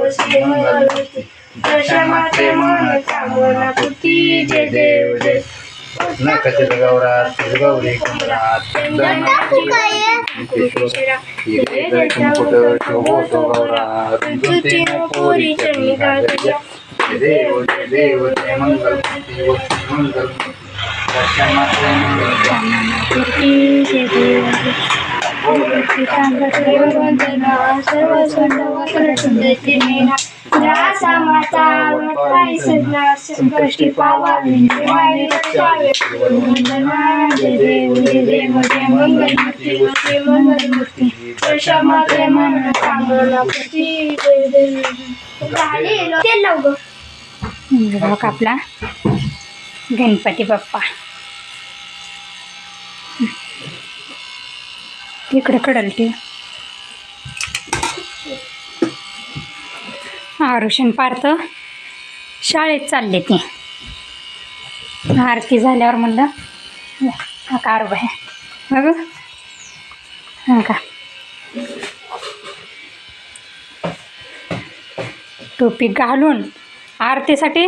मंगलमूर्ती दशा माते मन कामना पुती जय देव जय नकचित गौरात गौरी कुंभरात मुकुट शोभोतो गौरात तुतीन पुरी चरणी गाजल्या जय देव जय देव जय मंगलमूर्ती मंगलमूर्ती दर्शनाचे पुती जय देव जय संकष्टी देव देव मंगलमूर्ती मंगलमूर्ती देव आपला गणपती बाप्पा. इकडे कडल ते आरुषण पार्थ. शाळेत चालले ते. आरती झाल्यावर म्हणलं हा कार आहे बघ. हा का? टोपी घालून आरतीसाठी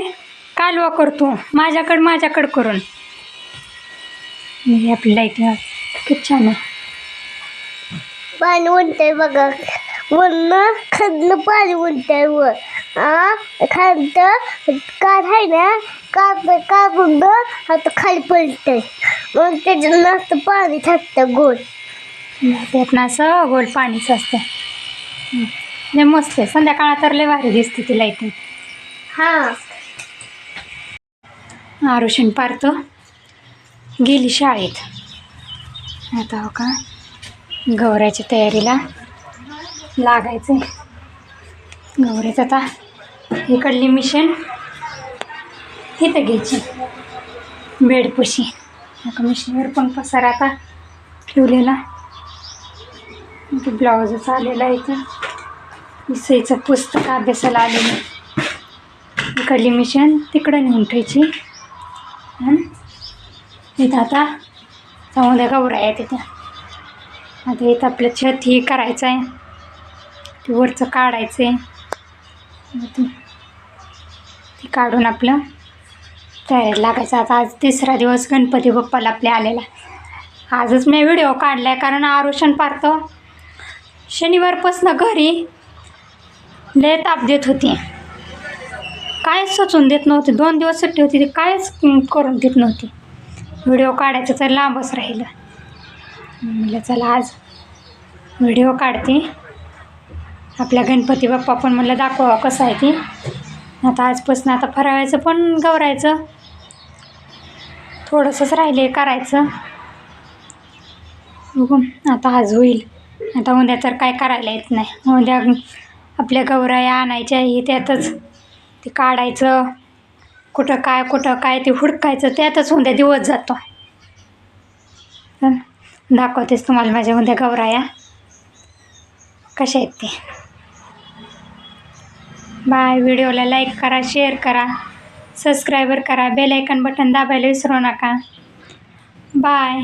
कालवा करतो. माझ्याकडं माझ्याकडं करून. म्हणजे आपली खूप छान आहे. पाणी उडतंय बघा. वरनं खालनं पाणी वर हा खालतं कार आहे ना कार काढून आता खाली पडतंय. मग त्याच्यात मस्त पाणी थाकतं गोल त्यात ना असं गोल पाणीच असतं हं. लय मस्त आहे. संध्याकाळात तर लय भारी दिसते ती लाईटिंग हा. आरुषण पार्थ गेली शाळेत. आता हो का? गवऱ्याच्या तयारीला लागायचं गवऱ्याचं आता इकडली मिशन इथं घ्यायची. बेडपुशी एका मिशनवर पण पसार आता ठेवलेला. ते ब्लाऊजच आलेला इथं. इसाईचं पुस्तक अभ्यासाला आलेलं इकडली मिशन तिकडं नेऊन ठेवायची. इथं आता समुद्र गवऱ्या आहे तिथं आता इथं आपलं छत हे करायचं आहे. ते वरचं काढायचं आहे ते ते काढून आपलं तयारी लागायचं. आता आज तिसरा दिवस गणपती बाप्पाला आपल्या आलेला आजच मी व्हिडिओ काढला आहे कारण आरोषण पारतो शनिवारपासून घरी लय ताप देत होती. कायच सुचून देत नव्हते. दोन दिवस सुट्टी होती. ती कायच करून देत नव्हती. व्हिडिओ काढायचं तर लांबच राहिलं. म्हटलं चला आज व्हिडिओ काढते. आपल्या गणपती बाप्पा पण म्हणलं दाखवा कसं आहे ते. आता आजपासून आता फराळायचं पण गवरायचं. थोडंसंच राहिले करायचं. बघू आता आज होईल. आता उद्या तर काय करायला येत नाही. उद्या आपल्या गौराया आणायच्या हे त्यातच ते काढायचं. कुठं काय कुठं काय ते हुडकायचं त्यातच उद्या दिवस जातो. चल, दाखवतेच तुम्हाला माझ्या उद्या गौराया कशा आहेत ते? बाय. व्हिडिओला लाईक करा शेअर करा सबस्क्रायबर करा बेल आयकन बटन दाबायला विसरू नका. बाय.